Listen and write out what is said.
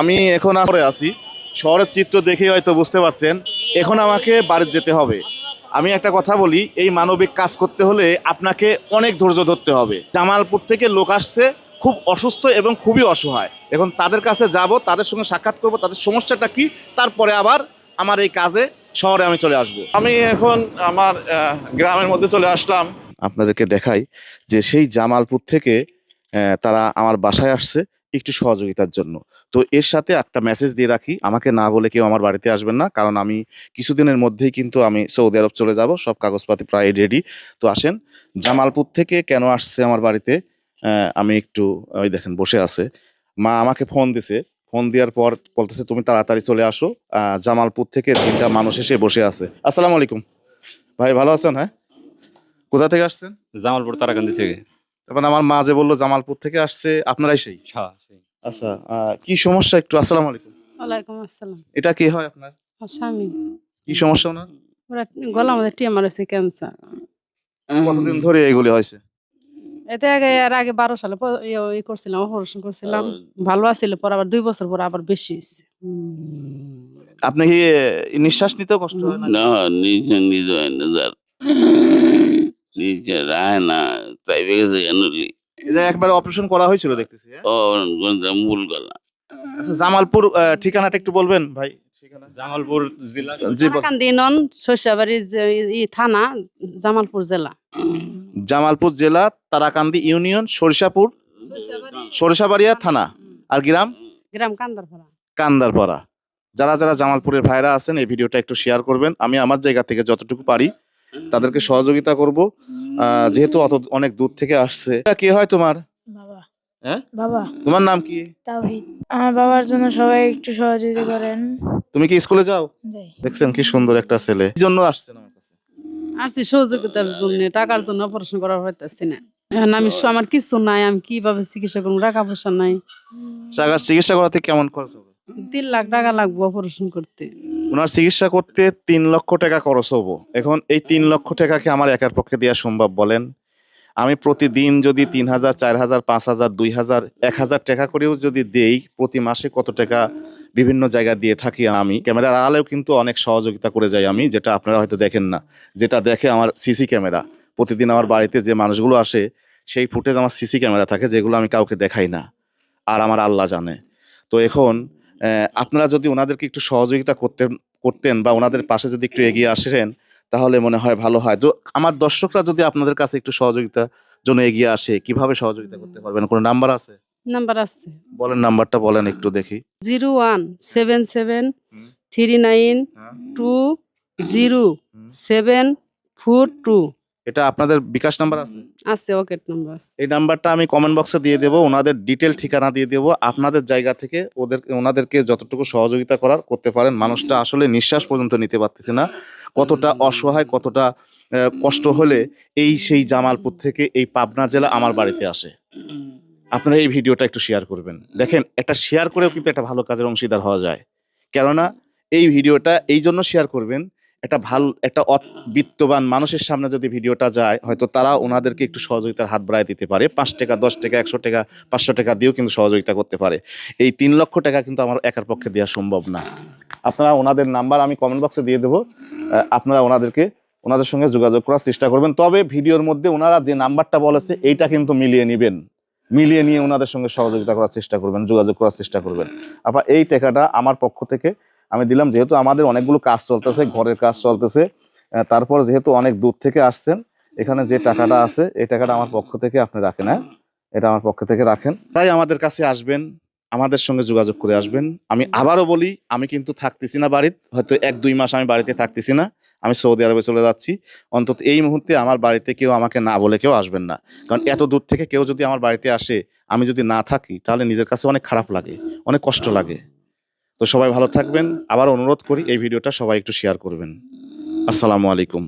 আমি এখন পরে আছি। শহরের চিত্র দেখে হয়তো বুঝতে পারছেন, এখন আমাকে বাড়ি যেতে হবে। আমি একটা কথা বলি, এই মানবিক কাজ করতে হলে আপনাকে অনেক ধৈর্য ধরতে হবে। জামালপুর থেকে লোক আসছে, খুব অসুস্থ এবং খুবই অসহায়। এখন তাদের কাছে যাব, তাদের সঙ্গে সাক্ষাৎ করব, তাদের সমস্যাটা কি, তারপরে আবার আমার এই কাজে শহরে আমি চলে আসব। আমি এখন আমার গ্রামের মধ্যে চলে আসলাম। আপনাদেরকে দেখাই যে সেই জামালপুর থেকে তারা আমার বাসায় আসছে একটু সহযোগিতার জন্য। তো এর সাথে একটা মেসেজ দিয়ে রাখি, আমাকে না বলে কেউ আমার বাড়িতে আসবেন না, কারণ আমি কিছুদিনের মধ্যেই কিন্তু আমি সৌদি আরব চলে যাব, সব কাগজপাতি প্রায় রেডি তো আসেন, জামালপুর থেকে কেন আসছে আমার বাড়িতে? আমি একটু, ওই দেখেন, বসে আছে। মা আমাকে ফোন দিছে। ফোন দেওয়ার পর বলতেছে, তুমি তাড়াতাড়ি চলে আসো। জামালপুর থেকে তিনটা মানুষ এসে বসে আছে। আসসালামু আলাইকুম। ভাই, ভালো আছেন? হ্যাঁ? কোথা থেকে আসছেন? জামালপুর তারাকান্দি থেকে। তখন আমার মা যে বলল জামালপুর থেকে আসছে আপনারাই সেই? হ্যাঁ, আচ্ছা কি সমস্যা একটু? আসসালামু আলাইকুম। ওয়ালাইকুম আসসালাম। এটা কি হয় আপনার? স্বামী। কি সমস্যা ওনার? ওরা গলা আমাদের ক্যান্সার। কতদিন ধরে এগুলি হয়েছে? এতে আগে এর আগে বারো সালে ই করছিলাম অপারেশন করছিলাম। ভালো আছিল পর আবার দুই বছর পর আবার বেশি হয়েছে। আপনি কি নিঃশ্বাস নিতেও কষ্ট হয় না? না নিজে নিজে হয় না রায় না তাই গেছে কেন এটা একবার অপারেশন করা হয়েছিল দেখতেছি হ্যাঁ? ও মূল গলা। আচ্ছা জামালপুর ঠিকানাটা একটু বলবেন ভাই। জামালপুর জেলা। শস্যাবাড়ি থানা জামালপুর জেলা। জামালপুর জেলা তারাকান্দি ইউনিয়ন সরিষাপুর সরিষাবাড়িয়া থানা। আর গ্রাম? গ্রাম কান্দারপাড়া। কান্দারপাড়া। যারা যারা জামালপুরের ভাইরা আছেন এই ভিডিওটা একটু শেয়ার করবেন। আমি আমার জায়গা থেকে যতটুকু পারি তাদেরকে সহযোগিতা করব। যেহেতু অত অনেক দূর থেকে আসছে। কে হয় তোমার? বাবা। হ্যাঁ? বাবা। তোমার নাম কি? তাওহিদ। আমার বাবার জন্য সবাই একটু সহযোগিতা করেন। তুমি কি স্কুলে যাও? দেখছেন কি সুন্দর একটা ছেলে। কি জন্য আসছেন আমার কাছে? আসছি সহযোগিতার জন্য টাকার জন্য অপারেশন করা হইতেছি না। এখন আমি আমার কিছু নাই আমি কীভাবে চিকিৎসা করব টাকা পয়সা নাই। চিকিৎসা করাতে কেমন খরচ হবে? তিন লাখ টাকা লাগবে অপারেশন করতে। ওনার চিকিৎসা করতে তিন লক্ষ টাকা খরচ হব। এখন এই তিন লক্ষ টাকাকে আমার একার পক্ষে দেওয়া সম্ভব বলেন? আমি প্রতিদিন যদি তিন হাজার, চার হাজার, পাঁচ হাজার, দুই হাজার, এক হাজার টাকা করেও যদি দেই, প্রতি মাসে কত টাকা বিভিন্ন জায়গা দিয়ে থাকি আমি? ক্যামেরার আড়ালেও কিন্তু অনেক সহযোগিতা করে যাই আমি, যেটা আপনারা হয়তো দেখেন না। যেটা দেখে আমার সিসি ক্যামেরা। প্রতিদিন আমার বাড়িতে যে মানুষগুলো আসে, সেই ফুটেজ আমার সিসি ক্যামেরা থাকে, যেগুলো আমি কাউকে দেখাই না। আর আমার আল্লাহ জানে। তো এখন আপনারা যদি ওনাদেরকে একটু সহযোগিতা করতেন করতেন বা ওনাদের পাশে যদি একটু এগিয়ে আসেন তাহলে মনে হয় ভালো হয়। তো আমার দর্শকরা যদি আপনাদের কাছে একটু সহযোগিতা জন্য এগিয়ে আসে কীভাবে সহযোগিতা করতে পারবেন? কোনো নাম্বার আছে? নাম্বার আছে। বলেন নাম্বারটা বলেন একটু দেখি। Zero one seven seven. Three nine two zero. Seven four two. এটা আপনাদের বিকাশ নাম্বার আছে? আছে ওকেট নাম্বার আছে। এই নাম্বারটা আমি কমেন্ট বক্সে দিয়ে দেবো ওনাদের ডিটেল ঠিকানা দিয়ে দেবো। আপনাদের জায়গা থেকে ওদের ওনাদেরকে যতটুকু সহযোগিতা করার করতে পারেন মানুষটা আসলে নিঃশ্বাস পর্যন্ত নিতে পারতেছে না। কতটা অসহায় কতটা কষ্ট হলে এই সেই জামালপুর থেকে এই পাবনা জেলা আমার বাড়িতে আসে। আপনারা এই ভিডিওটা একটু শেয়ার করবেন। দেখেন একটা শেয়ার করেও কিন্তু একটা ভালো কাজের অংশীদার হওয়া যায়। কেননা এই ভিডিওটা এই জন্য শেয়ার করবেন একটা ভালো একটা অত- বিত্তবান মানুষের সামনে যদি ভিডিওটা যায় হয়তো তারা ওনাদেরকে একটু সহযোগিতার হাত বাড়ায় দিতে পারে। পাঁচ টাকা দশ টাকা একশো টাকা পাঁচশো টাকা দিয়েও কিন্তু সহযোগিতা করতে পারে। এই তিন লক্ষ টাকা কিন্তু আমার একার পক্ষে দেওয়া সম্ভব না। আপনারা ওনাদের নাম্বার আমি কমেন্ট বক্সে দিয়ে দেবো। আপনারা ওনাদেরকে ওনাদের সঙ্গে যোগাযোগ করার চেষ্টা করবেন। তবে ভিডিওর মধ্যে ওনারা যে নাম্বারটা বলেছে এইটা কিন্তু মিলিয়ে নেবেন। মিলিয়ে নিয়ে ওনাদের সঙ্গে সহযোগিতা করার চেষ্টা করবেন যোগাযোগ করার চেষ্টা করবেন। আবার এই টাকাটা আমার পক্ষ থেকে আমি দিলাম, যেহেতু আমাদের অনেকগুলো কাজ চলতেছে, ঘরের কাজ চলতেছে তারপর যেহেতু অনেক দূর থেকে আসছেন, এখানে যে টাকাটা আছে, এই টাকাটা আমার পক্ষ থেকে আপনি রাখেন হ্যাঁ? এটা আমার পক্ষ থেকে রাখেন। তাই আমাদের কাছে আসবেন, আমাদের সঙ্গে যোগাযোগ করে আসবেন। আমি আবারও বলি, আমি কিন্তু থাকতেছি না বাড়িতে, হয়তো এক, দুই মাস আমি বাড়িতে থাকতেছি না, আমি সৌদি আরবে চলে যাচ্ছি। অন্তত এই মুহূর্তে আমার বাড়িতে কেউ আমাকে না বলে কেউ আসবেন না। কারণ এত দূর থেকে কেউ যদি আমার বাড়িতে আসে, আমি যদি না থাকি, তাহলে নিজের কাছে অনেক খারাপ লাগে, অনেক কষ্ট লাগে। তো সবাই ভালো থাকবেন। আবার অনুরোধ করি এই ভিডিওটা সবাই একটু শেয়ার করবেন। আসসালামু আলাইকুম।